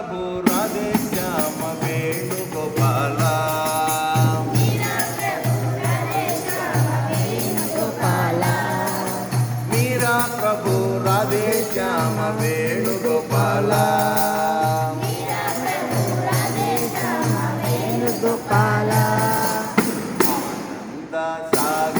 Prabhu Radhe Shyama Venugopala. Gopala Meera Prabhu Radhe Shyama Venugopala. Venugopala. Nanda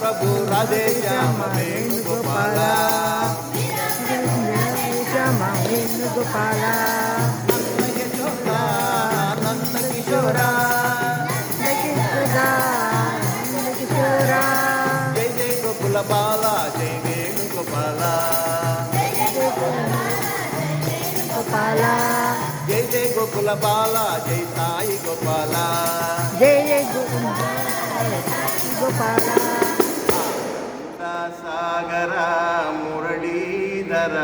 Prabhu Radhe Shyama Venugopala Shyama Venugopala Nanda Yashoda Ananda కిశోరా Gokula Bala Jai Sai Gopala. Jaya Jaya Gopala. Sagara Muralidhara.